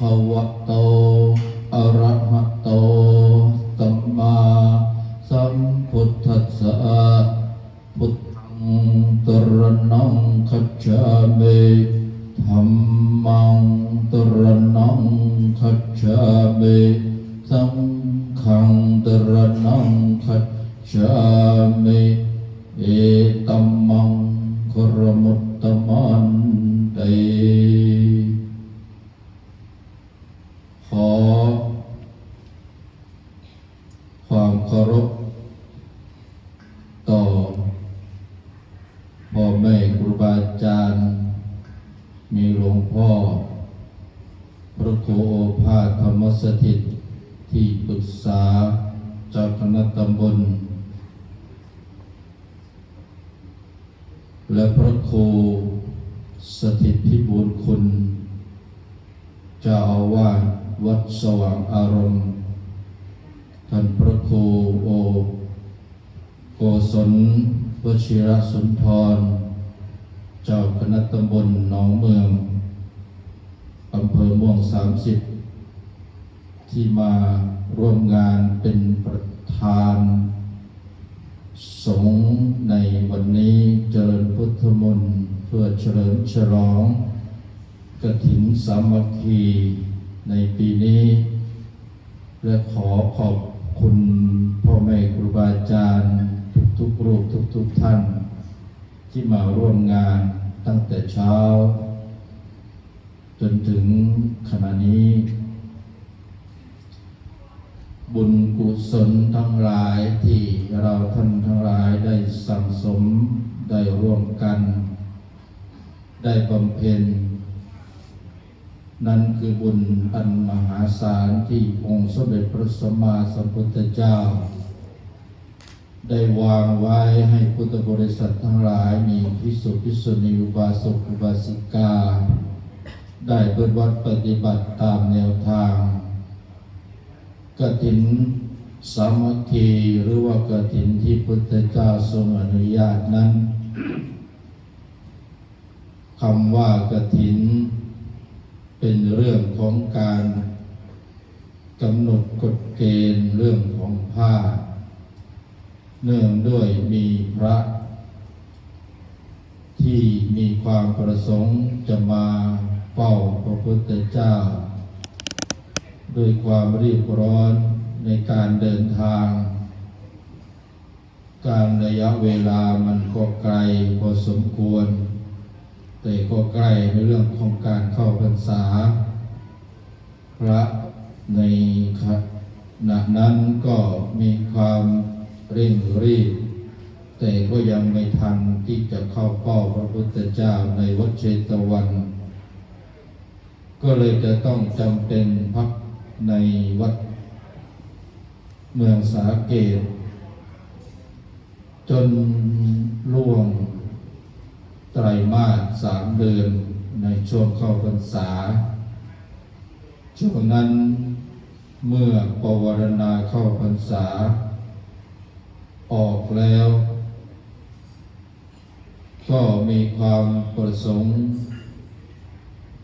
คะวะโต อะระหะโต ขอความเคารพต่อพ่อแม่ครูบาอาจารย์ มีหลวงพ่อ พระครูโอภาสธรรมสถิตที่ปรึกษาเจากคณะตำบล และพระครูสถิตพิบูลคุณ เจ้าอาวาส วัดสว่างอารมณ์ ท่านพระครูโอโกศลวชิระสุนทร เจ้าคณะตำบลหนองเมืองอำเภอม่วงสามสิบที่มาร่วมงานเป็นประธาน สงฆ์ในวันนี้เจริญพุทธมนต์เพื่อเฉลิมฉลองกฐินสามัคคี ในปีนี้ และขอขอบคุณพ่อแม่ครูบาอาจารย์ ทุกๆรูปทุกๆท่าน ที่มาร่วมงานตั้งแต่เช้า จนถึงขณะนี้ บุญกุศลทั้งหลายที่เราท่านทั้งหลายได้สั่งสมได้ร่วมกัน ได้บำเพ็ญ นั่นคือบุญอันมหาศาลที่องค์สมเด็จพระสัมมาสัมพุทธเจ้า ได้วางไว้ให้พุทธบริษัททั้งหลายมีพิสุพิสุณีอุบาสกอุบาสิกา ได้เปิดวัดปฏิบัติตามแนวทางกฐินสามัคคีหรือว่ากฐินที่พุทธเจ้าทรงอนุญาตนั้นคำว่ากฐิน เป็นเรื่องของการกำหนดกฎเกณฑ์เรื่องของผ้า เนื่องด้วยมีพระ ที่มีความประสงค์จะมาเฝ้าพระพุทธเจ้า ด้วยความรีบร้อนในการเดินทาง การระยะเวลามันก็ไกลพอสมควร แต่ก็ใกล้ในเรื่องของการเข้าพรรษา พระในขณะนั้นก็มีความเร่งรีบ แต่ก็ยังไม่ทันที่จะเข้าเป้าพระพุทธเจ้าในวัดเชตวัน ก็เลยจะต้องจำเป็นพักในวัดเมืองสาเกต จนล่วง ไตรมาสสามเดือนในช่วงเข้าพรรษา ช่วงนั้นเมื่อปวารณาเข้าพรรษา ออกแล้ว ก็มีความประสงค์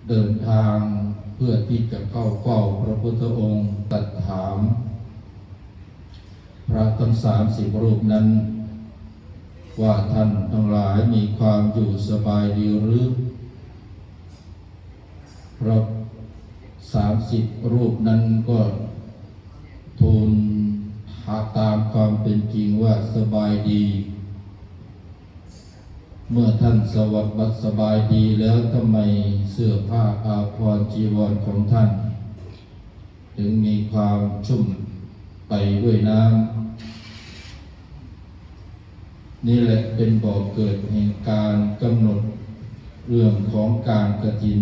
เดินทางเพื่อที่จะเข้าเฝ้าพระพุทธองค์ตัดถาม พระทั้งสามสิบรูปนั้น ว่าท่านทั้งหลายมีความอยู่สบายดีหรือเพราะสามสิบรูปนั้นก็ทูลหาตามความเป็นจริงว่าสบายดี เมื่อท่านสวัสดิ์สบายดีแล้วทำไมเสื้อผ้าอาภรณ์จีวรของท่าน ถึงมีความชุ่มไปด้วยน้ำ นี่แหละเป็นบ่อกเกิดแห่งการกำหนดเรื่องของการกระถิน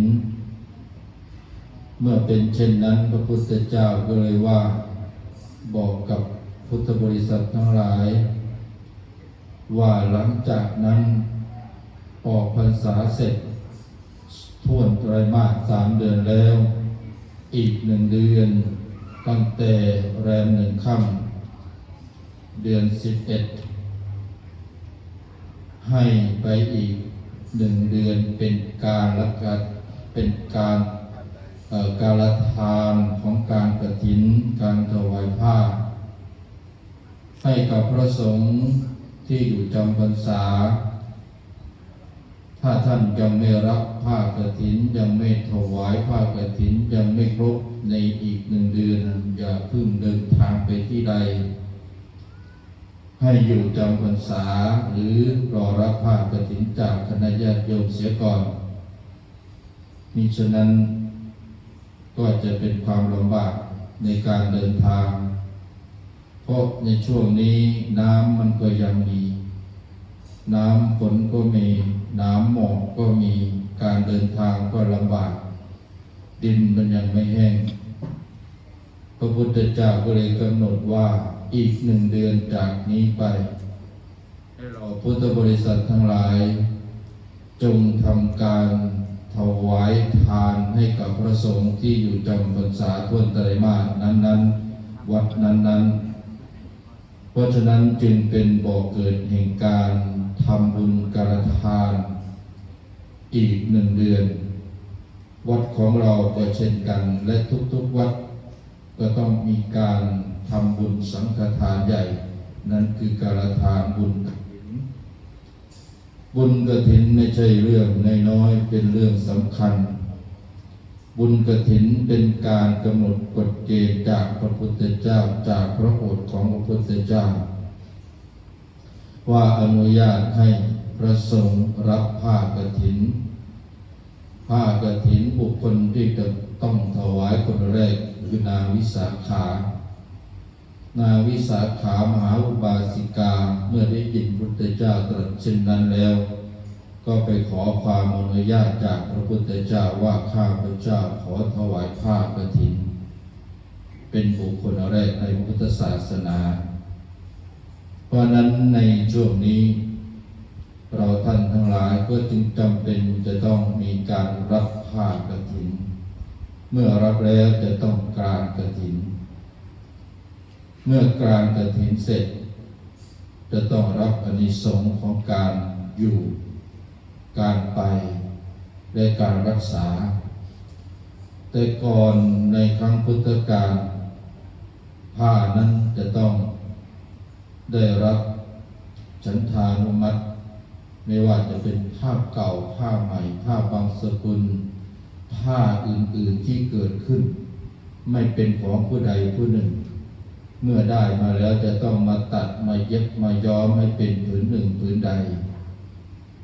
เมื่อเป็นเช่นนั้นพระพุทธเจ้าก็เลยว่า บอกกับพุทธบริษัททั้งหลาย ว่าหลังจากนั้นออกพรรษาเสร็จท่วนไตรมาสสามเดือนแล้ว อีกหนึ่งเดือน ตั้งแต่แรมหนึ่งค่ำเดือนสิบเอ็ด ให้ไปอีกหนึ่งเดือนเป็นการละกัดเป็นการการละทานของการกระถินการถวายผ้า ให้กับพระสงฆ์ที่อยู่จำพรรษา ถ้าท่านยังไม่รับผ้ากฐินยังไม่ถวายผ้ากฐินยังไม่ครบในอีกหนึ่งเดือน อย่าเพึ่งเดินทางไปที่ใด ให้อยู่จำพรรษาหรือรอรับผ้ากฐินจากคณะญาติโยมเสียก่อนมิฉะนั้นก็จะเป็นความลำบากในการเดินทาง เพราะในช่วงนี้น้ำมันก็ยังมี น้ำฝนก็มี น้ำหมอกก็มี การเดินทางก็ลำบาก ดินมันยังไม่แห้ง พระพุทธเจ้าก็เลยกำหนดว่า อีกหนึ่งเดือนจากนี้ไป ให้เราพุทธบริษัททั้งหลาย จงทำการถวายทานให้กับพระสงฆ์ที่อยู่จำพรรษาทวนไตรมาสนั้นๆ วัดนั้นๆ เพราะฉะนั้นจึงเป็นบ่อเกิดแห่งการทำบุญการทาน อีกหนึ่งเดือน วัดของเราก็เช่นกัน และทุกๆวัดก็ต้องมีการ ทำบุญสังฆทานใหญ่ นั่นคือการทานบุญกฐิน บุญกฐินไม่ใช่เรื่องนน้อยเป็นเรื่องสำคัญ บุญกฐินเป็นการกำหนดกฎเกณฑ์จากพระพุทธเจ้าจากพระโอษฐ์ของพระพุทธเจ้า ว่าอนุญาตให้พระสงฆ์รับผ้ากฐิน ผ้ากฐินบุคคลที่จะต้องถวายคนแรกคือนางวิสาขา นางวิสาขามหาอุบาสิกาเมื่อได้ยินพระพุทธเจ้าตรัสเช่นนั้นแล้ว ก็ไปขอความอนุญาตจากพระพุทธเจ้าว่าข้าพระเจ้าขอถวายผ้ากฐิน เป็นบุคคลแรกในพุทธศาสนา เพราะนั้นในช่วงนี้ เราท่านทั้งหลายก็จึงจำเป็นจะต้องมีการรับผ้ากฐิน เมื่อรับแล้วจะต้องกรานกฐิน เมื่อกรานกฐินเสร็จ จะต้องรับอนิสงส์ของการอยู่ การไปและการรักษา แต่ก่อนในครั้งพุทธกาลผ้านั้นจะต้องได้รับฉันทานุมัติ ไม่ว่าจะเป็นผ้าเก่าผ้าใหม่ผ้าบางสกุลผ้าอื่นๆที่เกิดขึ้น ไม่เป็นของผู้ใดผู้หนึ่ง เมื่อได้มาแล้วจะต้องมาตัดมาเย็บมาย้อมให้เป็นผืนหนึ่งผืนใด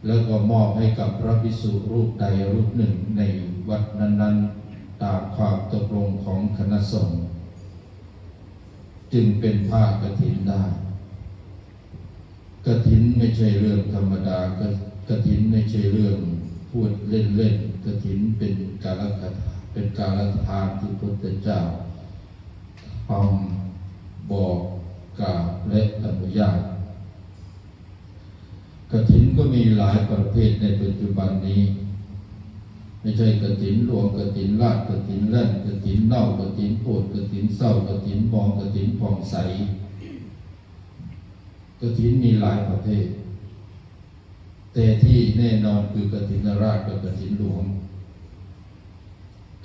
แล้วก็มอบให้กับพระภิกษุรูปใดรูปหนึ่งในวัดนั้นๆ ตามความตกลงของคณะสงฆ์จึงเป็นผ้ากฐินได้กฐินไม่ใช่เรื่องธรรมดากกฐินไม่ใช่เรื่องพูดเล่นๆกฐินเป็นการละเป็นการละทานที่พระพุทธเจ้าทำ บอกกล่าวและอนุญาตกฐินก็มีหลายประเภทในปัจจุบันนี้ ไม่ใช่กฐินหลวงกฐินลาดกฐินแล่นกฐินเน่ากฐินโพดกฐินเศร้ากฐินมองกฐินผ่องใสกฐินมีหลายประเภท แต่ที่แน่นอนคือกฐินราชกับกฐินหลวง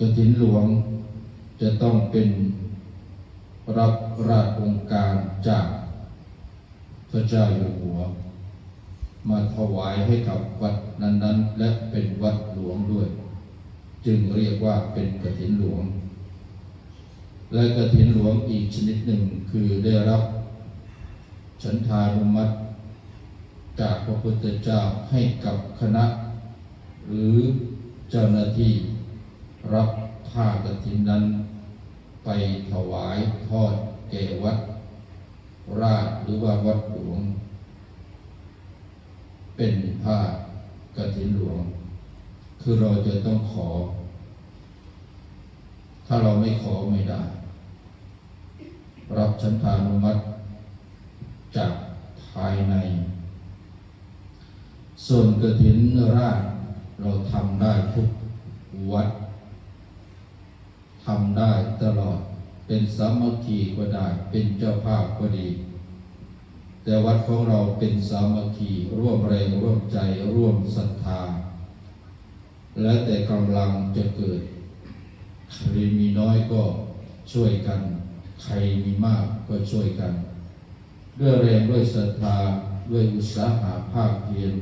กฐินหลวงจะต้องเป็น รับราชองค์การจากพระเจ้าอยู่หัว มาถวายให้กับวัดนั้น ๆ และเป็นวัดหลวงด้วย จึงเรียกว่าเป็นกฐินหลวง และกฐินหลวงอีกชนิดหนึ่งคือได้รับฉันทานุมัติ จากพระพุทธเจ้าให้กับคณะ หรือเจ้าหน้าที่รับผ้ากฐินนั้น ไปถวายทอดแก่วัด ราชหรือว่าวัดหลวง เป็นผ้ากฐินหลวง คือเราจะต้องขอ ถ้าเราไม่ขอไม่ได้ รับฉันทานุมัติจากภายใน ส่วนกฐินราชเราทำได้ทุกวัดทำได้ตลอด เป็นสามัคคีก็ได้ เป็นเจ้าภาพก็ดี แต่วัดของเราเป็นสามัคคีร่วมแรงร่วมใจร่วมศรัทธา และแต่กำลังจะเกิด ใครมีน้อยก็ช่วยกัน ใครมีมากก็ช่วยกัน ด้วยแรงด้วยศรัทธาด้วยอุตสาหะภาคเพียร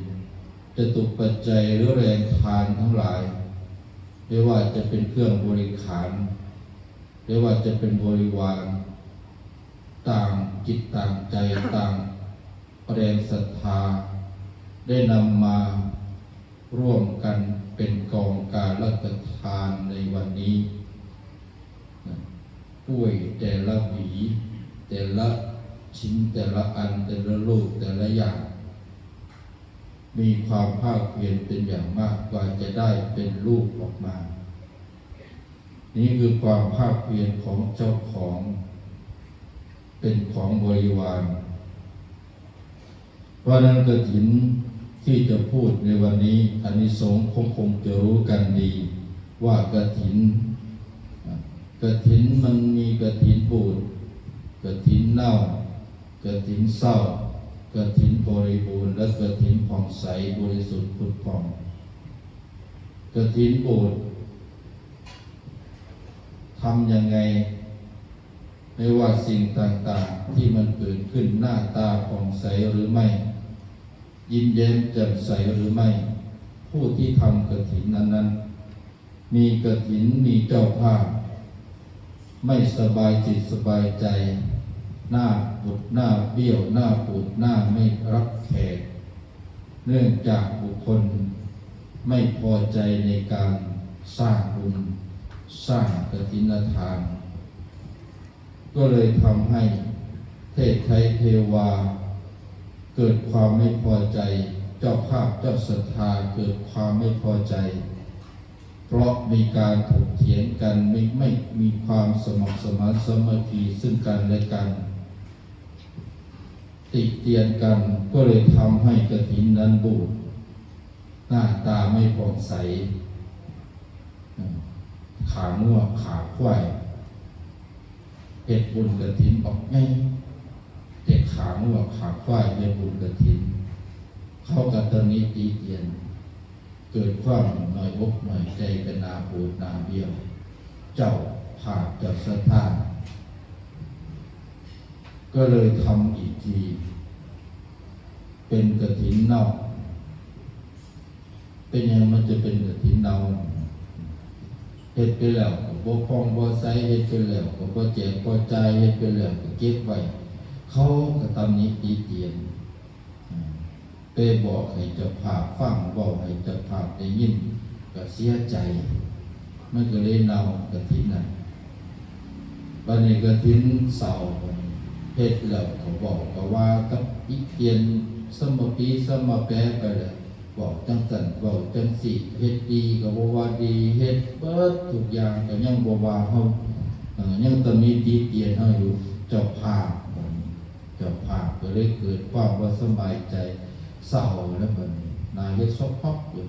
จะตุปัจจัยหรือแรงทานทั้งหลาย ไม่ว่าจะเป็นเครื่องบริขาร ไม่ว่าจะเป็นบริวารต่างจิตต่างใจต่างแรงศรัทธา ได้นำมาร่วมกันเป็นกองการรัตทานในวันนี้กล้วยแต่ละหวีแต่ละชิ้นแต่ละอันแต่ละลูกแต่ละอย่าง มีความภาคเพียรเป็นอย่างมากกว่าจะได้เป็นลูกออกมา นี่คือความภาคเพียรของเจ้าของ เป็นของบริวาร เพราะนั้นกฐินที่จะพูดในวันนี้อันนี้สงส์คงคงจะรู้กันดี ว่ากฐินกฐินมันมีกฐินบูดกฐินเน่ากฐินเศร้ากฐินบริบูรณ์และกฐินผ่องใสบริสุทธิ์ผุดผ่องกฐินบูด ทำยังไง ไม่ว่าสิ่งต่างๆ ที่มันเกิดขึ้นหน้าตาผ่องใสหรือไม่ ยิ้มแย้มแจ่มใสหรือไม่ ผู้ที่ทำกฐินนั้น ๆ มีกฐินมีเจ้าภาพ ไม่สบายจิตสบายใจ หน้าบุดหน้าเบี้ยวหน้าปูดหน้าไม่รับแขกเนื่องจากบุคคลไม่พอใจในการสร้างบุญ สร้างกฐินทาน ก็เลยทำให้เทศไทยเทวา เกิดความไม่พอใจ เจ้าภาพเจ้าศรัทธาเกิดความไม่พอใจ เพราะมีการถกเถียงกันไม่ไม่มีความสมัครสมานสมัคคีซึ่งกันและกัน ติเตียนกันก็เลยทำให้กระถินนั้นบูดหน้าตาไม่ผ่องใส ขางัวขาควายเห็ดบุญกระถินบอกไงเด็กขางัวขาควายเห็ดบุญกระถิน เข้ากับตอนนี้ตีเตียน เกิดความหน่อยอกหน่อยใจกันนาปูดนาเบี้ยว เจ้าภาพเจ้าสถานก็เลยทำอีกที เป็นกระถินเน่าเป็นยังมันจะเป็นกระถินเน่า ฮ็ดไปแล้วบ่คล้องบ่ใส่เฮ็ดไปแล้วก็บ่แจกบ่จ่ายเฮ็ดไปแล้วก็เก็บไว้เขาก็ตำนี้ตีเตียนไปบอกให้เจ้าภาพฟังบอกให้เจ้าภาพได้ยินก็เสียใจมันก็เลยเนากระถินนั่นบันนี้กระถินเสาเฮ็ดแล้วเขาบอกก็ว่ากับอีเทียนสมปีสมแปรไปเลย บอกจังสันบอกจังสิเฮ็ดดีก็บ่ว่าดีเฮ็ดเบิดทุกอย่างก็ยังบ่ว่าเฮาเอ่อยังตำหนิตีเตียนเฮาอยู่เจ้าภาพเจ้าภาพก็เลยเกิดความบ่สบายใจเศร้าแล้วมันนายกซอกพอกอยู่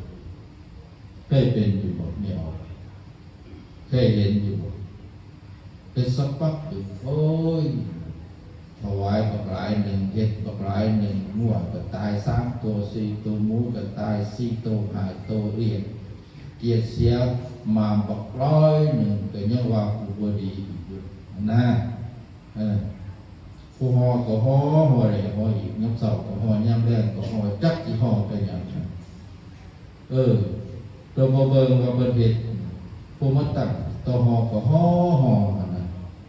เคยเป็นอยู่บ่ไม่ออกเคยเห็นอยู่บ่เป็นซอกพอกอยู่โอ้ย ถวายบักหลายหนึ่งเฮ็ดบักหลายหนึ่งงัวก็ตายสามตัวสี่ตัวมูก็ตายสี่ตัวห้าตัวเรียนเกียรติเสียมาบักร้อยหนึ่งก็ยังว่ากูบดีอยู่นะเออผู้หอก็หอหอเลยหออีกน้ำเสาก็หอย่ำแรงก็หอจักที่หอไปอย่างนั้นเออตัวบ่เบิ่งว่าเบิ่นเฮ็ดผู้มาตั้งตัวหอก็หอหอหั่นน่ะ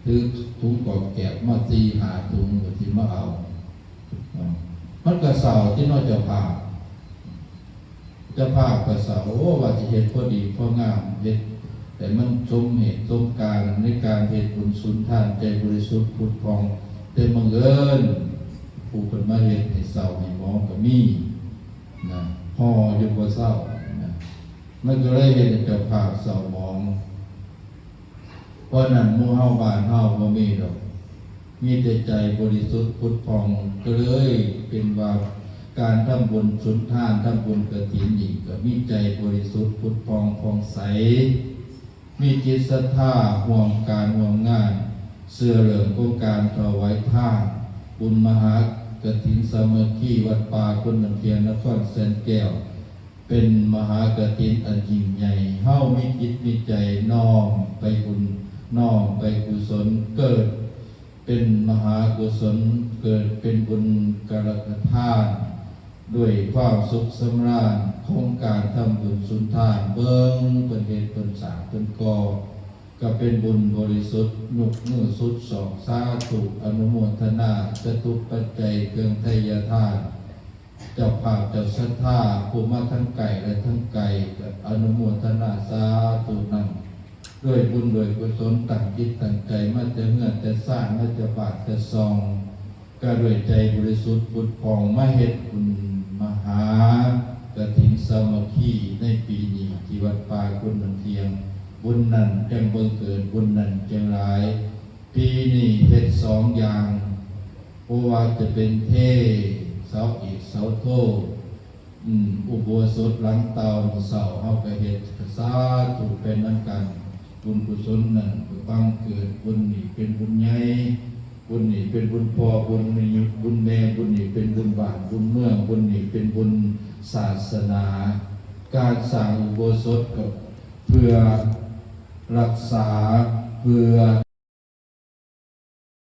ถือถุงกอกแกบมาตีหาถุงก็สิมาเอา มันก็เศร้าที่น้อยจ้าภาพจ้าภาพก็เศร้าโอ้ว่าสิเฮ็ดพอดีพองามเฮ็ดแต่มันสมเหตุสมการในการเฮ็ดบุญสุนทานใจบริสุทธิ์ผุดพองแต่บังเอิญผู้เป็นมาเฮ็ดให้เศร้าให้มองก็มีนะห่ออยู่บ่เศร้านะมันก็เลยเฮ็ดให้เจ้าภาพเศร้ามอง เพราะนั้นมู่เฮาบ้านเฮาบ่มีดอก มีแต่ใจบริสุทธิ์พุทธพองก็เลยเป็นว่าการทำบุญสุนทานทำบุญกฐินอีกก็มีใจบริสุทธิ์พุทธพองผ่องใส มีจิตศรัทธาห่วงการห่วงงาน เสื้อเหลืองโครงการถวายท่านบุญมหากฐินสมัคคีวัดป่าคนน้ำเพียงนครแสนแก้ว เป็นมหากฐินอันยิ่งใหญ่เฮามีจิตมีใจน้อมไปบุญ นอมไปกุศลเกิด เป็นมหากุศลเกิดเป็นบุญกรกทานด้วยความสุขสำราญของการทำบุญสุนทานเบิ้งเป็นเหตุเป็นสาเป็นกอก็เป็นบุญบริสุทธิ์นุกมือสุดสองสาธุอนุโมทนาจตุปัจจัยเครื่องไทยทาน เจ้าภาพเจ้าสัทธาผู้มาทั้งไก่และทั้งไก่กับอนุโมทนาสาธุนำ ด้วยบุญด้วยกุศลตั้งจิตตั้งใจมาจะเงื่อนจะสร้างมาจะบาทจะซองก็ด้วยใจบริสุทธิ์พุทธพองมาเหตุคุณมหากฐินสมัคคีในปีนี้ที่วัดป่าคุณนันเทียง บุญนั้นจังบังเกิดบุญนั้นจังหลาย ปีนี้เฮ็ดสองอย่างเพราะว่าจะเป็นเทเสาเอกเสาโทอุโบสถหลังเตาเสาเฮาก็เฮ็ดสาธุเป็นนั้นกัน บุญกุศลนั้นบังเกิดบุญนี่เป็นบุญใหญ่บุญนี่เป็นบุญพ่อบุญนี่บุญแม่บุญนี่เป็นบุญบ้านบุญเมืองบุญนี่เป็นบุญศาสนา การสร้างอุโบสถกับเพื่อรักษาเพื่อ